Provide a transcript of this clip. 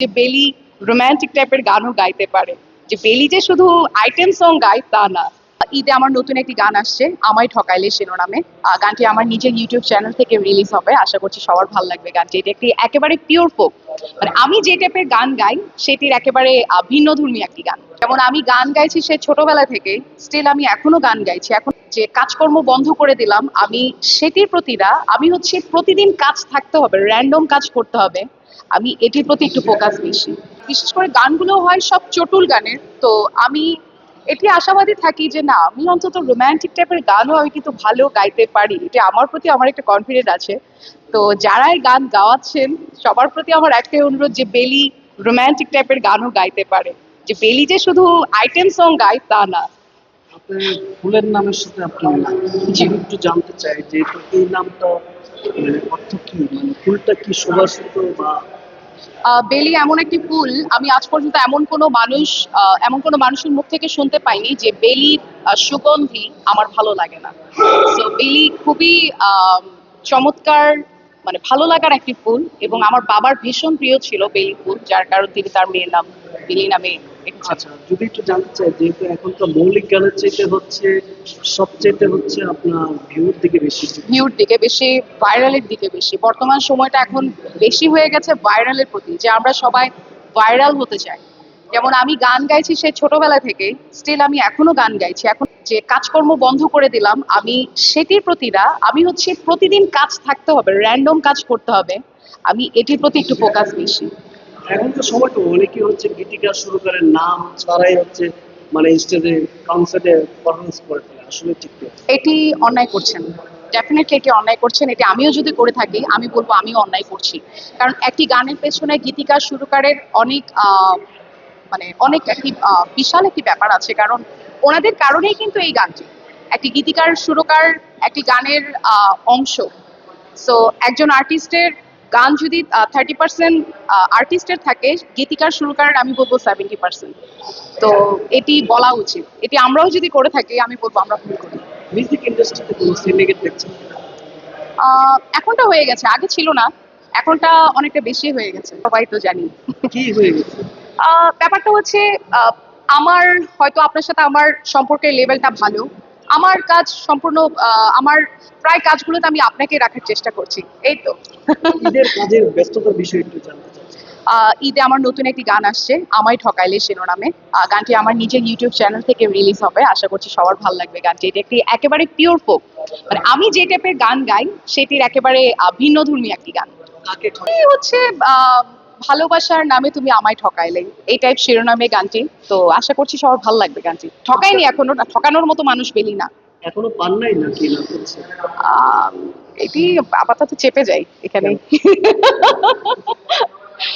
যে বেলি রোমান্টিক টাইপের গানও গাইতে পারে। যে বেলি যে শুধু আইটেম সং গায় তা না। ঈদে আমার নতুন একটি গান আসছে, আমায় ঠকাইলে শিরোনামে। গানটি আমার নিজের ইউটিউব চ্যানেল থেকে রিলিজ হবে। আশা করছি সবার ভালো লাগবে গানটি। এটা একটি একেবারে পিওর ফোক মানে আমি যে টাইপের গান গাই, সেটির একেবারে ভিন্ন ধর্মী একটি গান। যেমন আমি গান গাইছি সে ছোটবেলা থেকে স্টিল আমি এখনও গান গাইছি। এখন যে কাজকর্ম বন্ধ করে দিলাম, আমি সেটির প্রতি না, আমি হচ্ছে প্রতিদিন কাজ থাকতে হবে র্যান্ডম কাজ করতে হবে। আমি এটির প্রতি একটু ফোকাস বেশি। বিশেষ করে গানগুলো হয় সব চটুল গানের তো আমি এটি আশাবাদী থাকি যে না আমি অন্তত রোমান্টিক টাইপের গানও আমি কিন্তু ভালো গাইতে পারি। এটা আমার প্রতি আমার একটা কনফিডেন্ট আছে। তো যারা এই গান গাওয়াচ্ছেন সবার প্রতি আমার একটাই অনুরোধ যে বেলি রোমান্টিক টাইপের গানও গাইতে পারে। যে বেলি যে শুধু আইটেম সং গায় তা না। ফুলের নামের সাথে আপনার নাম একটু জানতে চাই যে এই নামটা অর্থ কি? মানে ফুলটা কি সুবাসিত বা বেলি, এমন একটি ফুল আমি আজ পর্যন্ত এমন কোনো মানুষ এমন কোনো মানুষের মুখ থেকে শুনতে পাইনি যে বেলির সুগন্ধি আমার ভালো লাগে না। বেলি খুবই চমৎকার মানে ভালো লাগার একটি ফুল এবং আমার বাবার ভীষণ প্রিয় ছিল বেলি ফুল যার কারণ তিনি তার মেয়ের নাম বেলি নামে আচ্ছা যদি একটু জানতে চাই যেহেতু এখন তো মৌলিক গানের চাইতে হচ্ছে সবচেয়ে হচ্ছে আপনার ভিউর দিকে বেশি। ভিউর দিকে বেশি ভাইরালের দিকে বেশি। বর্তমান সময়টা এখন বেশি হয়ে গেছে ভাইরালের প্রতি যে আমরা সবাই ভাইরাল হতে চাই। যেমন আমি গান গাইছি সেই ছোটবেলা থেকে স্টিল আমি এখনও গান গাইছি। এখন যে কাজকর্ম বন্ধ করে দিলাম আমি সেটির প্রতি না আমি হচ্ছে প্রতিদিন কাজ থাকতে হবে র্যান্ডম কাজ করতে হবে। আমি এটির প্রতি একটু ফোকাস বেশি। এখন তো সময় তো অনেকেই হচ্ছে গীতিকার শুরু করে নাম ছাড়াই হচ্ছে মানে স্টেজে কনসার্টে পারফরমেন্স করে আসলে ঠিক এটি অন্যায় করছেন। ডেফিনেটলি এটি অন্যায় করছেন। এটি আমিও যদি করে থাকি আমি বলব আমিও অন্যায় করছি। কারণ একটি গানের পেছনে গীতিকার সুরকারের অনেক মানে অনেক একটি বিশাল একটি ব্যাপার আছে। কারণ ওনাদের কারণেই কিন্তু এই গানটি। একটি গীতিকার সুরকার একটি গানের অংশ। সো একজন আর্টিস্টের গান যদি থার্টি পার্সেন্ট আর্টিস্টের থাকে গীতিকার সুরকারের আমি বলব সেভেন্টি পার্সেন্ট তো এটি বলা উচিত। এটি আমরাও যদি করে থাকি আমি বলব আমরা ভুল করি। মিউজিক ইন্ডাস্ট্রিতে কোনো সিন্ডিকেট দেখছেন এখনটা হয়ে গেছে। আগে ছিল না। এখনটা অনেকটা বেশি হয়ে গেছে। সবাই তো জানি। কি হয়ে গেছে? আহ, ব্যাপারটা হচ্ছে আমার হয়তো আপনার সাথে আমার সম্পর্কের লেভেলটা ভালো। আমার কাজ সম্পূর্ণ আমার প্রায় কাজগুলোতে আমি আপনাকে রাখার চেষ্টা করছি। এই তো। ঈদের কাজের ব্যস্ততার বিষয় একটু জানতে চাচ্ছি। ঈদে আমার নতুন একটি গান আসছে আমায় ঠকাইলে শিরোনামে গানটি আমার নিজের ইউটিউব চ্যানেল থেকে রিলিজ হবে। আশা করছি সবার ভালো লাগবে গানটি। এটা একটি একেবারে পিওর ফোক মানে আমি যে টাইপের গান গাই সেটির একেবারে আহ, ভিন্ন ধর্মী একটি গান। হচ্ছে আহ, ভালোবাসার নামে তুমি আমায় ঠকাইলে। এই টাইপ শিরোনামে গানটি। তো আশা করছি সবার ভালো লাগবে গানটি। ঠকাইনি এখনও না, ঠকানোর মতো মানুষ পেলি না। এখনও পান নাই না এটি আপাতত চেপে যাই এখানে।